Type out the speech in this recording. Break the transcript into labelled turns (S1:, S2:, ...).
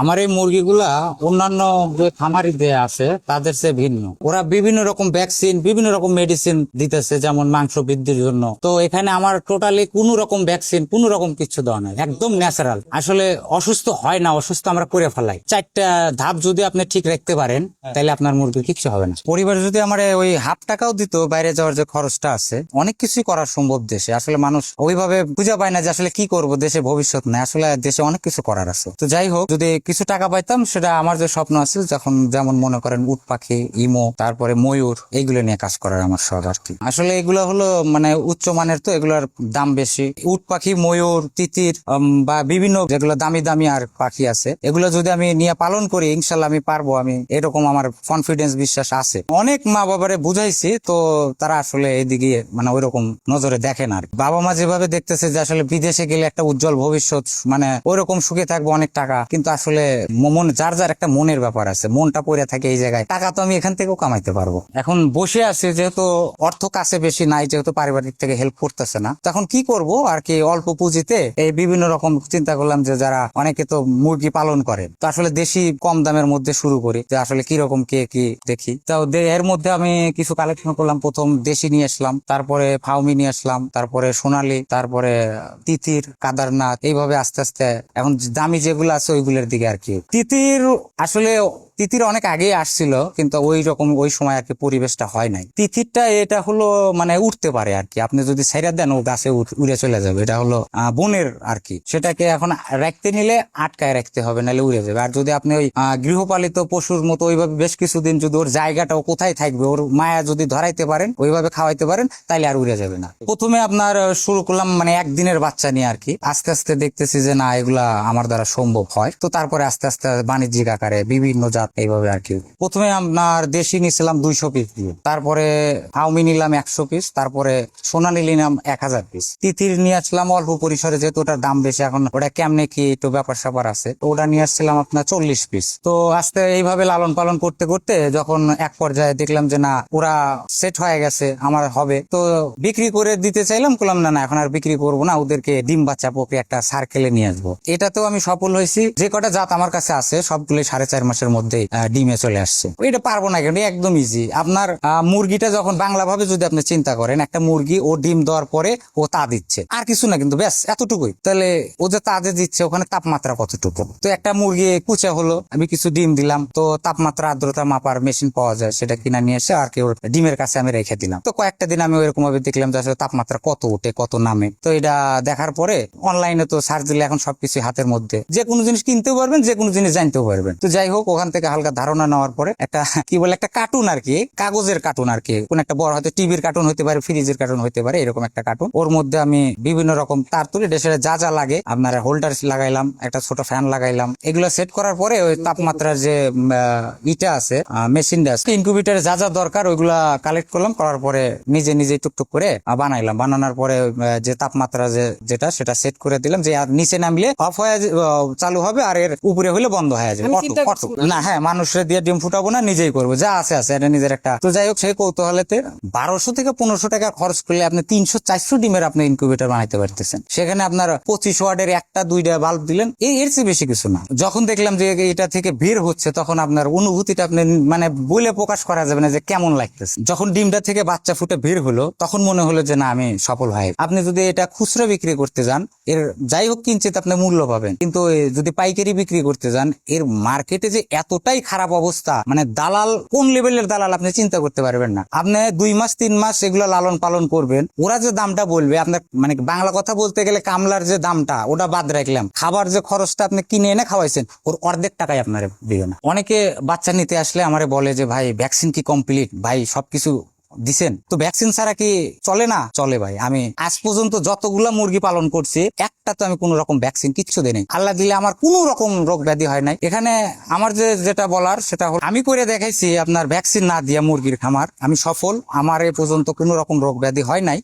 S1: আমার এই মুরগিগুলা অন্যান্য যে খামারিদের আছে তাদের চেয়ে ভিন্ন। ওরা বিভিন্ন রকম ভ্যাকসিন বিভিন্ন রকম মেডিসিন দিতেছে যেমন মাংস বৃদ্ধির জন্য। তো এখানে আমার টোটালি কোনো রকম ভ্যাকসিন কোনো রকম কিছু দেওয়া নাই। একদম ন্যাচারাল আসলে অসুস্থ হয় না অসুস্থ আমরা করে ফেলাই। চারটা ধাপ যদি আপনি ঠিক রাখতে পারেন তাহলে আপনার মুরগির কিচ্ছু হবে না। পরিবার যদি আমার ওই হাফ টাকাও দিত বাইরে যাওয়ার যে খরচটা আছে অনেক কিছুই করা সম্ভব দেশে। আসলে মানুষ ওইভাবে খুঁজে পায় না যে আসলে কি করব দেশে ভবিষ্যৎ নাই। আসলে দেশে অনেক কিছু করার আছে। তো যাই হোক যদি কিছু টাকা পাইতাম, সেটা আমার যে স্বপ্ন আছে, যখন যেমন মনে করেন উট পাখি, ইমো, তারপরে ময়ূর এইগুলো নিয়ে কাজ করার আমার শখ আর কি। আসলে এগুলো হলো মানে উচ্চ মানের তো, এগুলোর দাম বেশি। উট পাখি, ময়ূর, তিতির বা বিভিন্ন যেগুলো দামি দামি আর পাখি আছে, এগুলো যদি আমি নিয়ে পালন করি, ইনশাল্লাহ আমি পারব, আমি এরকম আমার কনফিডেন্স বিশ্বাস আছে। অনেক মা বাবারে বুঝাইছি, তো তারা আসলে এদিকে মানে ওইরকম নজরে দেখে না। বাবা মা যেভাবে দেখতেছে যে আসলে বিদেশে গেলে একটা উজ্জ্বল ভবিষ্যৎ মানে ওইরকম সুখে থাকব অনেক টাকা, কিন্তু আসলে ম- মন, যার যার একটা মনের ব্যাপার আছে, মনটা পড়ে থাকে এই জায়গায়, টাকা তো আমি এখান থেকেও কামাইতে পারব। এখন বসে আছি, যেহেতু অর্থ কাছে বেশি নাই, যেহেতু পারিবারিক থেকে হেল্প করতেছে না তখন কি করব আর কি অল্প পুঁজিতে এই বিভিন্ন রকম চিন্তা করলাম যে যারা অনেকে তো মুরগি পালন করে, তো আসলে দেশি কম দামের মধ্যে শুরু করি, যে আসলে কীরকম, কে কি দেখি। তো এর মধ্যে আমি কিছু কালেকশন করলাম, প্রথম দেশি নিয়ে আসলাম, তারপরে ফাউমি নিয়ে আসলাম, তারপরে সোনালি, তারপরে তিতির, কাদারনাথ, এইভাবে আস্তে আস্তে, এখন দামি যেগুলো আছে ওইগুলোর দিকে আর কি তিতির আসলে তিতির অনেক আগেই আসছিল, কিন্তু ওই রকম ওই সময় আর কি পরিবেশটা হয় নাই। তিথিরটা এটা হলো মানে উঠতে পারে আর কি। আপনি যদি ছেড়ে দেন, ও গাছে উড়ে চলে যাবে। এটা হলো বনের আর কি। সেটাকে এখন রাখতে নিলে আটকায় রাখতে হবে, নাহলে উড়ে যাবে। আর যদি আপনি ওই গৃহপালিত পশুর মতো ওইভাবে বেশ কিছুদিন যদি ওর জায়গাটা কোথায় থাকবে, ওর মায়া যদি ধরাইতে পারেন, ওইভাবে খাওয়াইতে পারেন, তাইলে আর উড়ে যাবে না। প্রথমে আপনার শুরু করলাম মানে একদিনের বাচ্চা নিয়ে আর কি। আস্তে আস্তে দেখতেছি যে না, এগুলা আমার দ্বারা সম্ভব হয়। তো তারপরে আস্তে আস্তে বাণিজ্যিক আকারে বিভিন্ন জাত এইভাবে আর কি। প্রথমে আপনার দেশি নিছিলাম দুইশো পিস দিয়ে। তারপরে হাউমি নিলাম একশো পিস তারপরে সোনালি নিলাম এক হাজার পিস তিতির নিয়ে আসলাম অল্প পরিসরে যেহেতু ওটার দাম বেশি এখন ওটা কেমনে কি একটু ব্যাপার স্যাপার আছে। তো ওটা নিয়ে আসছিলাম আপনার চল্লিশ পিস তো আস্তে এইভাবে লালন পালন করতে করতে যখন এক পর্যায়ে দেখলাম যে না ওরা সেট হয়ে গেছে আমার হবে। তো বিক্রি করে দিতে চাইলাম করলাম না না এখন আর বিক্রি করব না ওদেরকে ডিম বাচ্চা পকে একটা সার্কেলে নিয়ে আসব। এটাতেও আমি সফল হয়েছি। যে কটা জাত আমার কাছে আছে সবগুলোই সাড়ে চার মাসের মধ্যেই আহ, ডিমে চলে আসছে। এটা পারব না কেন? একদম ইজি আপনার মুরগিটা যখন বাংলা ভাবে যদি আপনি চিন্তা করেন, একটা মুরগি ও ডিম দেওয়ার পরে ও তা দিচ্ছে। আর কিছু না কিন্তু, ব্যাস, এতটুকুই। তাহলে ও যে তা যে দিচ্ছে, ওখানে তাপমাত্রা কতটুকু? তো একটা মুরগি কুচা হলো, আমি কিছু ডিম দিলাম, তো তাপমাত্রা, আর্দ্রতা মাপার মেশিন পাওয়া যায়, সেটা কিনা নিয়ে এসে আর কি ওর ডিমের কাছে আমি রেখে দিলাম। তো কয়েকটা দিন আমি ওইরকম ভাবে দেখলাম যে আসলে তাপমাত্রা কত ওঠে কত নামে। তো এটা দেখার পরে অনলাইনে তো সার্চ দিলে এখন সবকিছু হাতের মধ্যে। যে কোনো জিনিস কিনতেও পারবেন, যে কোনো জিনিস জানতেও পারবেন। তো যাই হোক, ওখান থেকে হালকা ধারণা নেওয়ার পরে একটা কি বলে একটা কার্টুন আর কি কাগজের কার্টুন আর কি। কোন একটা বড় হয়তো টিভির কার্টুন হতে পারে ফ্রিজের কার্টুন হতে পারে এরকম একটা কার্টুন ওর মধ্যে আমি বিভিন্ন রকম তার তুলে ডেসের যা যা লাগে আপনার হোল্ডার লাগাইলাম একটা ছোট ফ্যান লাগাইলাম। এগুলো সেট করার পরে ওই তাপমাত্রার যে ইটা আছে মেশিনটা আছে ইনকিউবেটারে যা যা দরকার ওইগুলা কালেক্ট করলাম করার পরে নিজে নিজে টুকটুক করে বানাইলাম। বানানোর পরে যে তাপমাত্রা যে যেটা সেটা সেট করে দিলাম যে আর নিচে নামলে অফ হয়ে চালু হবে আর এর উপরে হলে বন্ধ হয়ে যাবে। না হ্যাঁ মানুষের দিয়ে ডিম ফুটাবো না, নিজেই করব। যা আছে আছে, এটা নিজের একটা। তো যাই হোক, সেই কৌতূহলেতে বারোশো থেকে পনেরোশো টাকা খরচ করলে আপনি তিনশো, চারশো ডিমের আপনি ইনকিউবেটর বানাইতে পারতেছেন। সেখানে আপনার পঁচিশ ওয়ার্ডের একটা, দুইটা বাল্ব দিলেন। এই এর চেয়ে বেশি কিছু না। যখন দেখলাম যে এটা থেকে বের হচ্ছে, তখন আপনার অনুভূতিটা আপনি মানে বলে প্রকাশ করা যাবে না যে কেমন লাগতেছে। যখন ডিমটা থেকে বাচ্চা ফুটে বের হলো, তখন মনে হলো যে না, আমি সফল হয় আপনি যদি এটা খুচরো বিক্রি করতে যান, এর যাই হোক, কিঞ্চিত আপনি মূল্য পাবেন। কিন্তু যদি পাইকারি বিক্রি করতে যান, এর মার্কেটে যে এতটাই খারাপ অবস্থা। মানে দালাল, কোন লেভেলের দালাল আপনি চিন্তা করতে পারবেন না। আপনি দুই মাস, তিন মাস এগুলো লালন পালন করবেন। ওরা যে দামটা বলবে, আপনার মানে বাংলা কথা বলতে গেলে কামলার যে দামটা, ওটা বাদ রাখলাম। খাবার যে খরচটা আপনি কিনে এনে খাওয়াইছেন, ওর অর্ধেক টাকায় আপনার দিবে না। অনেকে বাচ্চা নিতে আসলে আমারে বলে যে, ভাই ভ্যাকসিন কি কমপ্লিট ভাই, সবকিছু দিছেন। তো ভ্যাকসিন ছাড়া কি চলে না? চলে ভাই। আমি আজ পর্যন্ত যতগুলা মুরগি পালন করছি, একটা তো আমি কোনো রকম ভ্যাকসিন কিচ্ছু দেয় আল্লাহ দিলে আমার কোনো রকম রোগ ব্যাধি হয় নাই। এখানে আমার যে যেটা বলার, সেটা হলো আমি করে দেখাইছি আপনার ভ্যাকসিন না দিয়া মুরগির খামার। আমি সফল। আমার এ পর্যন্ত কোনো রকম রোগ ব্যাধি হয় নাই।